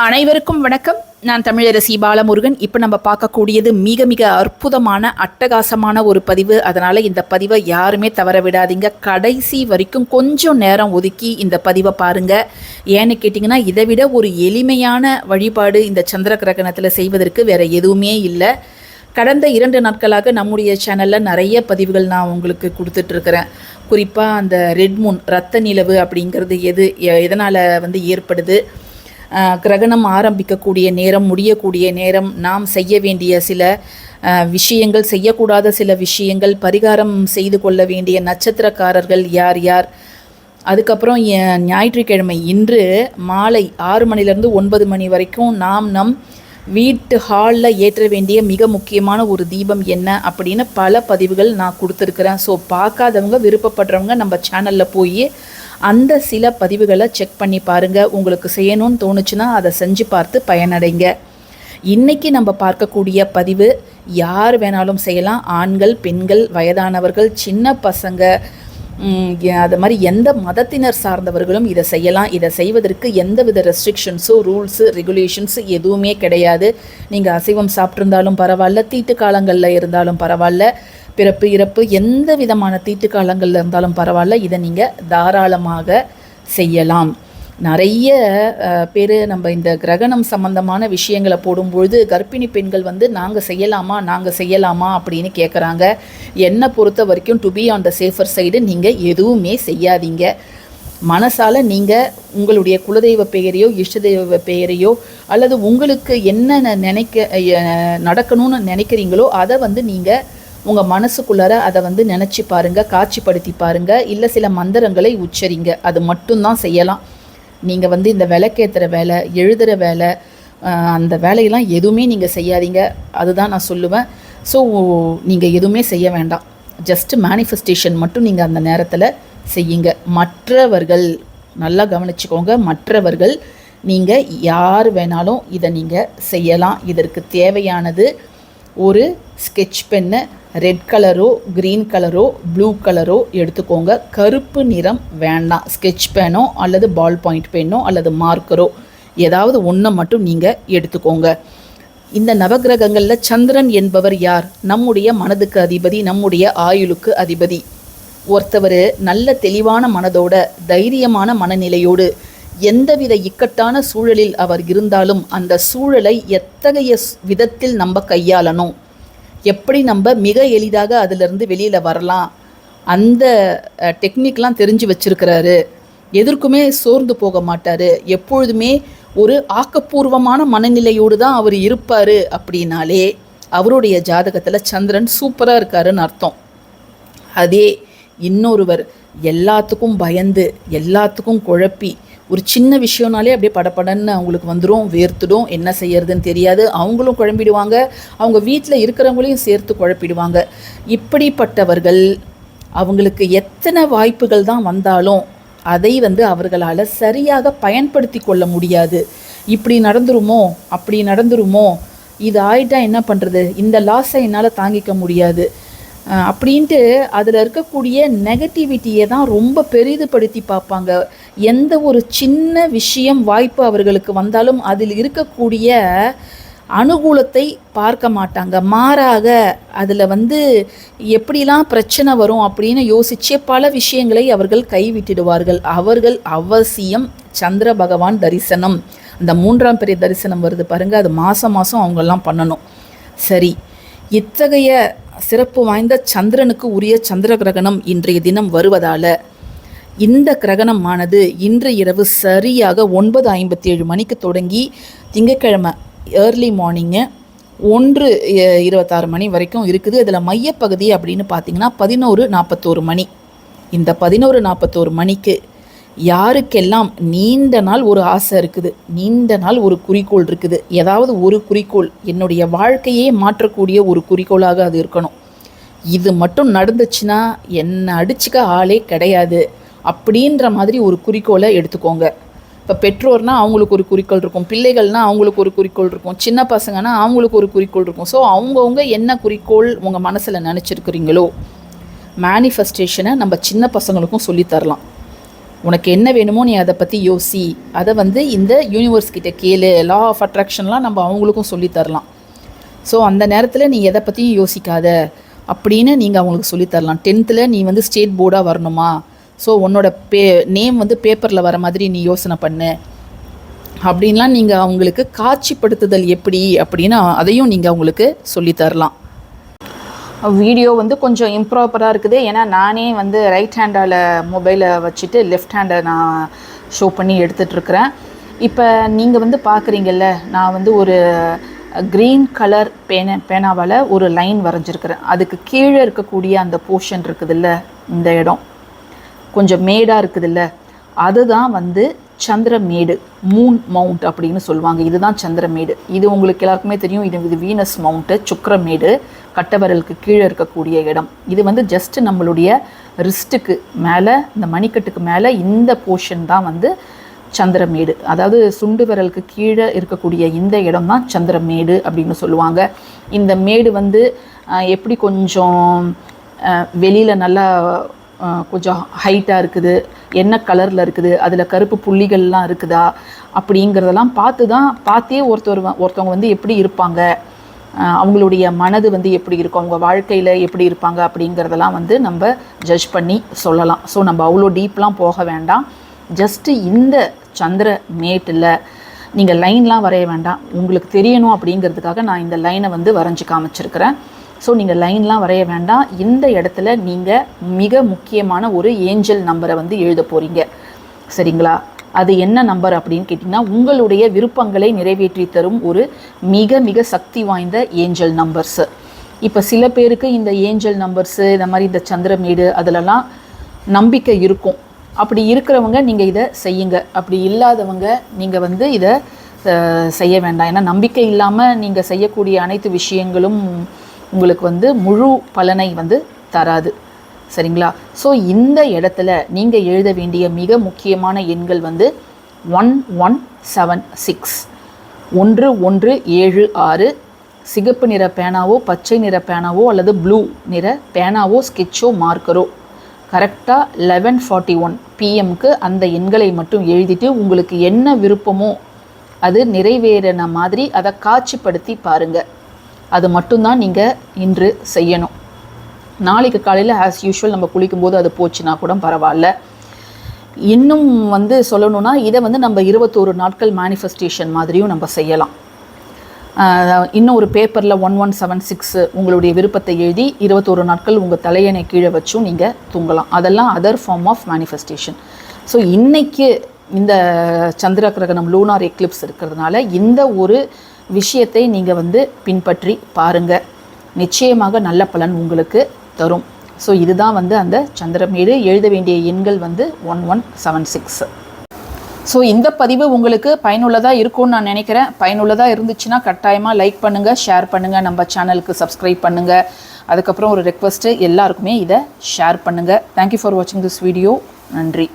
அனைவருக்கும் வணக்கம். நான் தமிழரசி பாலமுருகன். இப்போ நம்ம பார்க்கக்கூடியது மிக மிக அற்புதமான அட்டகாசமான ஒரு பதிவு. அதனால் இந்த பதிவை யாருமே தவற விடாதீங்க. கடைசி வரைக்கும் கொஞ்சம் நேரம் ஒதுக்கி இந்த பதிவை பாருங்கள் ஏன்னு கேட்டிங்கன்னா இதை விட ஒரு எளிமையான வழிபாடு இந்த சந்திர கிரகணத்தில் செய்வதற்கு வேறு எதுவுமே இல்லை. கடந்த இரண்டு நாட்களாக நம்முடைய சேனலில் நிறைய பதிவுகள் நான் உங்களுக்கு கொடுத்துட்ருக்குறேன் குறிப்பாக அந்த ரெட் மூன் ரத்த நிலவு அப்படிங்கிறது எது எ- எதனால் வந்து ஏற்படுது? கிரகணம் ஆரம்பிக்கக்கூடிய நேரம் முடியக்கூடிய நேரம் நாம் செய்ய வேண்டிய சில விஷயங்கள் செய்யக்கூடாத சில விஷயங்கள் பரிகாரம் செய்து கொள்ள வேண்டிய நட்சத்திரக்காரர்கள் யார் யார்? அதுக்கப்புறம் ஞாயிற்றுக்கிழமை இன்று மாலை ஆறு மணிலேருந்து ஒன்பது மணி வரைக்கும் நாம் நம் வீட்டு ஹாலில் ஏற்ற வேண்டிய மிக முக்கியமான ஒரு தீபம் என்ன அப்படின்னு பல பதிவுகள் நான் கொடுத்துருக்குறேன். ஸோ பார்க்காதவங்க விருப்பப்படுறவங்க நம்ம சேனலில் போய் அந்த சில பதிவுகளை செக் பண்ணி பாருங்கள் உங்களுக்கு செய்யணும்னு தோணுச்சுன்னா அதை செஞ்சு பார்த்து பயனடைங்க. இன்னைக்கு நம்ம பார்க்கக்கூடிய பதிவு யார் வேணாலும் செய்யலாம். ஆண்கள் பெண்கள் வயதானவர்கள் சின்ன பசங்க அது மாதிரி எந்த மதத்தினர் சார்ந்தவர்களும் இதை செய்யலாம். இதை செய்வதற்கு எந்தவித ரெஸ்ட்ரிக்ஷன்ஸோ ரூல்ஸு ரெகுலேஷன்ஸு எதுவுமே கிடையாது. நீங்கள் அசைவம் சாப்பிட்ருந்தாலும் பரவாயில்ல தீட்டு காலங்களில் இருந்தாலும் பரவாயில்ல. பிறப்பு இறப்பு எந்த விதமான தீட்டு காலங்களில் இருந்தாலும் பரவாயில்ல. இதை நீங்கள் தாராளமாக செய்யலாம். நிறைய பேர் நம்ம இந்த கிரகணம் சம்பந்தமான விஷயங்களை போடும்பொழுது கர்ப்பிணி பெண்கள் வந்து நாங்கள் செய்யலாமா நாங்கள் செய்யலாமா அப்படின்னு கேட்குறாங்க என்னை பொறுத்த வரைக்கும் to be on the safer side நீங்கள் எதுவுமே செய்யாதீங்க. மனசால் நீங்கள் உங்களுடைய குலதெய்வ பெயரையோ இஷ்ட தெய்வ பெயரையோ அல்லது உங்களுக்கு என்னென்ன நினைக்க நடக்கணும்னு நினைக்கிறீங்களோ அதை வந்து நீங்கள் உங்கள் மனசுக்குள்ளார அதை வந்து நினச்சி பாருங்கள் காட்சிப்படுத்தி பாருங்கள் இல்லை சில மந்திரங்களை உச்சரிங்க. அது மட்டும்தான் செய்யலாம். நீங்கள் வந்து இந்த விளக்கேற்றுற வேலை எழுதுகிற வேலை அந்த வேலையெல்லாம் எதுவுமே நீங்கள் செய்யாதீங்க. அதுதான் நான் சொல்லுவேன். ஸோ நீங்கள் எதுவுமே செய்ய வேண்டாம். ஜஸ்ட் மேனிஃபெஸ்டேஷன் மட்டும் நீங்கள் அந்த நேரத்தில் செய்யுங்க. மற்றவர்கள் நல்லா கவனிச்சுக்கோங்க. மற்றவர்கள் நீங்கள் யார் வேணாலும் இதை நீங்கள் செய்யலாம். இதற்கு தேவையானது ஒரு ஸ்கெட்ச் பென்னு ரெட் கலரோ க்ரீன் கலரோ ப்ளூ கலரோ எடுத்துக்கோங்க. கருப்பு நிறம் வேண்டாம். ஸ்கெட்ச் பேனோ அல்லது பால் பாயிண்ட் பென்னோ அல்லது மார்க்கரோ. ஏதாவது ஒன்றை மட்டும் நீங்கள் எடுத்துக்கோங்க. இந்த நவக்கிரகங்களில் சந்திரன் என்பவர் யார்? நம்முடைய மனதுக்கு அதிபதி நம்முடைய ஆயுளுக்கு அதிபதி. ஒருத்தவர் நல்ல தெளிவான மனதோட தைரியமான மனநிலையோடு எந்தவித இக்கட்டான சூழலில் அவர் இருந்தாலும் அந்த சூழலை எத்தகைய ஸ்- விதத்தில் நம்ம கையாளணும்? எப்படி நம்ம மிக எளிதாக அதிலிருந்து வெளியில் வரலாம்? அந்த டெக்னிக்லாம் தெரிஞ்சு வச்சிருக்கிறாரு. எதற்குமே சோர்ந்து போக மாட்டார். எப்பொழுதுமே ஒரு ஆக்கப்பூர்வமான மனநிலையோடு தான் அவர் இருப்பார் அப்படின்னாலே அவருடைய ஜாதகத்தில் சந்திரன் சூப்பராக இருக்காருன்னு அர்த்தம். அதே இன்னொருவர் எல்லாத்துக்கும் பயந்து எல்லாத்துக்கும் குழப்பி ஒரு சின்ன விஷயம்னாலே அப்படியே படபடன்னு அவங்களுக்கு வந்துடும் வேர்த்துடும். என்ன செய்யறதுன்னு தெரியாது. அவங்களும் குழம்பிடுவாங்க. அவங்க வீட்டில் இருக்கிறவங்களையும் சேர்த்து குழப்பிடுவாங்க. இப்படிப்பட்டவர்கள் அவங்களுக்கு எத்தனை வாய்ப்புகள் தான் வந்தாலும் அதை வந்து அவர்களால் சரியாக பயன்படுத்தி கொள்ள முடியாது. இப்படி நடந்துருமோ? அப்படி நடந்துருமோ? இது ஆயிட்டா என்ன பண்ணுறது இந்த லாஸை என்னால் தாங்கிக்க முடியாது. அப்படின்ட்டு அதில் இருக்கக்கூடிய நெகட்டிவிட்டியை தான் ரொம்ப பெரிதுபடுத்தி பார்ப்பாங்க. எந்த ஒரு சின்ன விஷயம் வாய்ப்பு அவர்களுக்கு வந்தாலும் அதில் இருக்கக்கூடிய அனுகூலத்தை பார்க்க மாட்டாங்க. மாறாக அதில் வந்து எப்படிலாம் பிரச்சனை வரும் அப்படின்னு யோசிச்சே பல விஷயங்களை அவர்கள் கைவிட்டிடுவார்கள். அவர்கள் அவசியம் சந்திர பகவான் தரிசனம். அந்த மூன்றாம் பெரிய தரிசனம் வருது பாருங்க. அது மாதம் மாதம் அவங்கெல்லாம் பண்ணணும். சரி. இத்தகைய சிறப்பு வாய்ந்த சந்திரனுக்கு உரிய சந்திர கிரகணம் இன்றைய தினம் வருவதால இந்த கிரகணமானது இன்று இரவு சரியாக ஒன்பது ஐம்பத்தி ஏழு மணிக்கு தொடங்கி திங்கட்கிழமை ஏர்லி மார்னிங்கு ஒன்று இருபத்தாறு மணி வரைக்கும் இருக்குது. இதில் மையப்பகுதி அப்படின்னு பார்த்தீங்கன்னா பதினோரு நாற்பத்தோரு மணி. இந்த பதினோரு நாற்பத்தோரு மணிக்கு யாருக்கெல்லாம் நீண்ட நாள் ஒரு ஆசை இருக்குது நீண்ட நாள் ஒரு குறிக்கோள் இருக்குது ஏதாவது ஒரு குறிக்கோள் என்னுடைய வாழ்க்கையே மாற்றக்கூடிய ஒரு குறிக்கோளாக அது இருக்கணும். இது மட்டும் நடந்துச்சுன்னா என்னை அடிச்சுக்க ஆளே கிடையாது. அப்படின்ற மாதிரி ஒரு குறிக்கோளை எடுத்துக்கோங்க. இப்போ பெற்றோர்னால் அவங்களுக்கு ஒரு குறிக்கோள் இருக்கும் பிள்ளைகள்னால் அவங்களுக்கு ஒரு குறிக்கோள் இருக்கும் சின்ன பசங்கன்னா அவங்களுக்கு ஒரு குறிக்கோள் இருக்கும். ஸோ அவங்கவுங்க என்ன குறிக்கோள் உங்கள் மனசில் நினச்சிருக்கிறீங்களோ மேனிஃபெஸ்டேஷனை நம்ம சின்ன பசங்களுக்கும் சொல்லித் தரலாம். உனக்கு என்ன வேணுமோ நீ அதை பற்றி யோசி. அதை வந்து இந்த யூனிவர்ஸ் கிட்ட கேளு. லா ஆஃப் அட்ராக்ஷன்லாம் நம்ம அவங்களுக்கும் சொல்லித்தரலாம் ஸோ அந்த நேரத்தில் நீ எதை பற்றியும் யோசிக்காத. அப்படின்னு நீங்கள் அவங்களுக்கு சொல்லித் தரலாம். டென்த்தில் நீ வந்து ஸ்டேட் போர்டாக வரணுமா? ஸோ உன்னோட பே நேம் வந்து பேப்பரில் வர மாதிரி நீ யோசனை பண்ணு. அப்படின்லாம் நீங்கள் அவங்களுக்கு காட்சிப்படுத்துதல் எப்படி? அப்படின்னு அதையும் நீங்கள் அவங்களுக்கு சொல்லித் தரலாம். வீடியோ வந்து கொஞ்சம் இம்ப்ராப்பராக இருக்குது. ஏன்னா நானே வந்து ரைட் ஹேண்டில் மொபைலை வச்சுட்டு லெஃப்ட் ஹேண்டை நான் ஷோ பண்ணி எடுத்துகிட்ருக்குறேன் இப்போ நீங்கள் வந்து பார்க்குறீங்கல்ல நான் வந்து ஒரு க்ரீன் கலர் பேன பேனாவால் ஒரு லைன் வரைஞ்சிருக்கிறேன். அதுக்கு கீழே இருக்கக்கூடிய அந்த போர்ஷன் இருக்குதுல்ல இந்த இடம். கொஞ்சம் மேடாக இருக்குதுல்ல. அதுதான் வந்து சந்திரமேடு மூன் மவுண்ட் அப்படின்னு சொல்லுவாங்க. இதுதான் சந்திரமேடு. இது உங்களுக்கு எல்லாருக்குமே தெரியும். இது இது வீனஸ் மவுண்ட்டு சுக்கரமேடு கட்டவரலுக்கு கீழே இருக்கக்கூடிய இடம். இது வந்து ஜஸ்ட் நம்மளுடைய ரிஸ்ட்டுக்கு மேலே இந்த மணிக்கட்டுக்கு மேலே இந்த போர்ஷன் தான் வந்து சந்திரமேடு. அதாவது சுண்டு விரலுக்கு கீழே இருக்கக்கூடிய இந்த இடம் தான் சந்திரமேடு அப்படின்னு சொல்லுவாங்க. இந்த மேடு வந்து எப்படி கொஞ்சம் வெளியில் நல்லா கொஞ்சம் ஹைட்டாக இருக்குது. என்ன கலரில் இருக்குது அதில் கருப்பு புள்ளிகள்லாம் இருக்குதா அப்படிங்கிறதெல்லாம் பார்த்து தான் பார்த்தே ஒருத்தர் ஒருத்தவங்க வந்து எப்படி இருப்பாங்க. அவங்களுடைய மனது வந்து எப்படி இருக்கும் அவங்க வாழ்க்கையில் எப்படி இருப்பாங்க அப்படிங்கிறதெல்லாம் வந்து நம்ம ஜட்ஜ் பண்ணி சொல்லலாம். ஸோ நம்ம அவ்வளோ டீப்லாம் போக வேண்டாம். ஜஸ்ட்டு இந்த சந்திர மேட்டில் நீங்கள் லைன்லாம் வரைய வேண்டாம். உங்களுக்கு தெரியணும் அப்படிங்கிறதுக்காக நான் இந்த லைனை வந்து வரைஞ்சி காமிச்சிருக்கிறேன். ஸோ நீங்கள் லைன்லாம் வரைய வேண்டாம். இந்த இடத்துல நீங்கள் மிக முக்கியமான ஒரு ஏஞ்சல் நம்பரை வந்து எழுத போகிறீங்க சரிங்களா? அது என்ன நம்பர் அப்படின்னு கேட்டிங்கன்னா உங்களுடைய விருப்பங்களை நிறைவேற்றி தரும் ஒரு மிக மிக சக்தி வாய்ந்த ஏஞ்சல் நம்பர்ஸு இப்போ சில பேருக்கு இந்த ஏஞ்சல் நம்பர்ஸு இந்த மாதிரி இந்த சந்திரமேடு அதிலலாம் நம்பிக்கை இருக்கும். அப்படி இருக்கிறவங்க நீங்கள் இதை செய்யுங்க. அப்படி இல்லாதவங்க நீங்கள் வந்து இதை செய்ய வேண்டாம். ஏன்னா நம்பிக்கை இல்லாமல் நீங்கள் செய்யக்கூடிய அனைத்து விஷயங்களும் உங்களுக்கு வந்து முழு பலனை வந்து தராது. சரிங்களா? ஸோ இந்த இடத்துல நீங்கள் எழுத வேண்டிய மிக முக்கியமான எண்கள் வந்து ஒன் ஒன் செவன் சிக்ஸ் ஒன்று ஒன்று ஏழு ஆறு. சிகப்பு நிற பேனாவோ பச்சை நிற பேனாவோ அல்லது ப்ளூ நிற பேனாவோ ஸ்கெட்சோ மார்க்கரோ கரெக்டாக லெவன் ஃபார்ட்டி ஒன் பிஎம்க்கு அந்த எண்களை மட்டும் எழுதிட்டு உங்களுக்கு என்ன விருப்பமோ அது நிறைவேறின மாதிரி அதை காட்சிப்படுத்தி பாருங்கள் அது மட்டும்தான் நீங்கள் இன்று செய்யணும். நாளைக்கு காலையில் ஆஸ் யூஷுவல் நம்ம குளிக்கும்போது அது போச்சுன்னா கூட பரவாயில்ல. இன்னும் வந்து சொல்லணும்னா இதை வந்து நம்ம இருபத்தோரு நாட்கள் மேனிஃபெஸ்டேஷன் மாதிரியும் நம்ம செய்யலாம். இன்னும் ஒரு பேப்பரில் ஒன் ஒன் செவன் சிக்ஸ் உங்களுடைய விருப்பத்தை எழுதி இருபத்தோரு நாட்கள் உங்கள் தலையணை கீழே வச்சும் நீங்கள் தூங்கலாம். அதெல்லாம் other form of manifestation so இன்றைக்கு இந்த சந்திர கிரகணம் லூனார் எக்லிப்ஸ் இருக்கிறதுனால இந்த ஒரு விஷயத்தை நீங்கள் வந்து பின்பற்றி பாருங்கள் நிச்சயமாக நல்ல பலன் உங்களுக்கு தரும். ஸோ இதுதான் வந்து அந்த சந்திரமேடு எழுத வேண்டிய எண்கள் வந்து one one seven six so இந்த பதிவு உங்களுக்கு பயனுள்ளதாக இருக்கும்னு நான் நினைக்கிறேன். பயனுள்ளதாக இருந்துச்சுன்னா கட்டாயமாக லைக் பண்ணுங்கள் ஷேர் பண்ணுங்கள் நம்ம சேனலுக்கு சப்ஸ்கிரைப் பண்ணுங்கள் அதுக்கப்புறம் ஒரு ரெக்வஸ்ட்டு எல்லாருக்குமே இதை ஷேர் பண்ணுங்கள் தேங்க்யூ ஃபார் வாட்சிங் திஸ் வீடியோ நன்றி.